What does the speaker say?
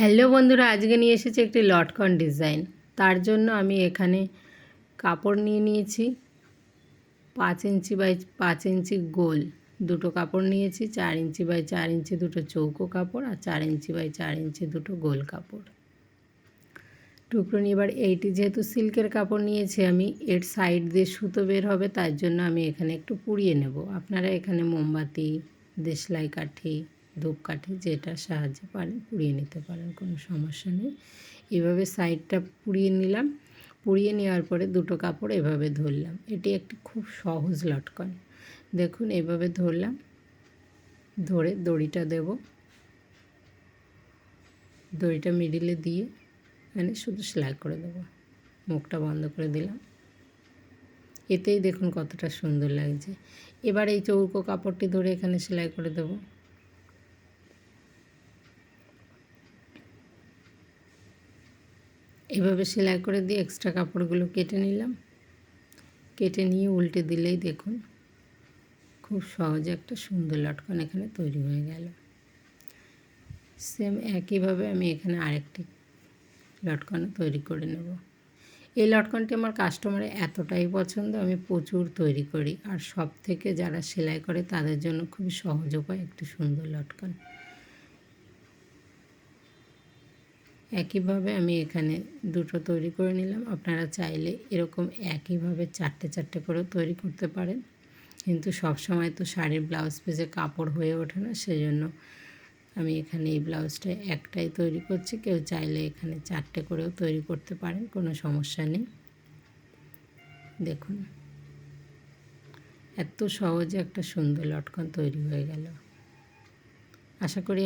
Hello বন্ধুরা, আজকে নিয়ে এসেছি একটি লটকন ডিজাইন। তার জন্য আমি এখানে কাপড় নিয়ে নিয়েছি। পাঁচ ইঞ্চি বাই পাঁচ ইঞ্চি গোল দুটো কাপড় নিয়েছি, চার ইঞ্চি বাই চার ইঞ্চি দুটো চৌকো কাপড় আর চার ইঞ্চি বাই চার ইঞ্চি দুটো গোল কাপড়। টুকরো নিয়ে এবার এইটি যেহেতু সিল্কের কাপড় নিয়েছি আমি, এর সাইড দিয়ে সুতো বের হবে, তার জন্য আমি এখানে একটু পুড়িয়ে নেব। আপনারা এখানে মোমবাতি, দেশলাই কাঠি ধূপকাঠি যেটার সাহায্যে পারেন পুড়িয়ে নিতে পারেন, কোনো সমস্যা নেই। এভাবে সাইডটা পুড়িয়ে নিলাম। পুড়িয়ে নেওয়ার পরে দুটো কাপড় এভাবে ধরলাম। এটি একটি খুব সহজ লটকন। দেখুন, এভাবে ধরলাম। ধরে দড়িটা দেব। দড়িটা মিডিলে দিয়ে এখানে শুধু সেলাই করে দেবো। মুখটা বন্ধ করে দিলাম। এতেই দেখুন কতটা সুন্দর লাগছে। এবার এই চৌকো কাপড়টি ধরে এখানে সেলাই করে দেবো। এভাবে সেলাই করে দিয়ে এক্সট্রা কাপড়গুলো কেটে নিলাম। কেটে নিয়ে উল্টে দিলেই দেখুন, খুব সহজে একটা সুন্দর লটকন এখানে তৈরি হয়ে গেল। সেম একইভাবে আমি এখানে আরেকটি লটকন তৈরি করে নেব। এই লটকনটি আমার কাস্টমারের এতটাই পছন্দ, আমি প্রচুর তৈরি করি। আর সব থেকে যারা সেলাই করে তাদের জন্য খুবই সহজ উপায় একটি সুন্দর লটকন। একইভাবে আমি এখানে দুটো তৈরি করে নিলাম। আপনারা চাইলে এরকম একইভাবে চারটে চারটে করেও তৈরি করতে পারেন। কিন্তু সব সময় তো শাড়ির ব্লাউজ পিসে কাপড় হয়ে ওঠে না, সেজন্য আমি এখানে এই ব্লাউজটা একটাই তৈরি করছি। কেউ চাইলে এখানে চারটে করেও তৈরি করতে পারেন, কোনো সমস্যা নেই। দেখুন, এত সহজে একটা সুন্দর লটকন তৈরি হয়ে গেল। আশা করি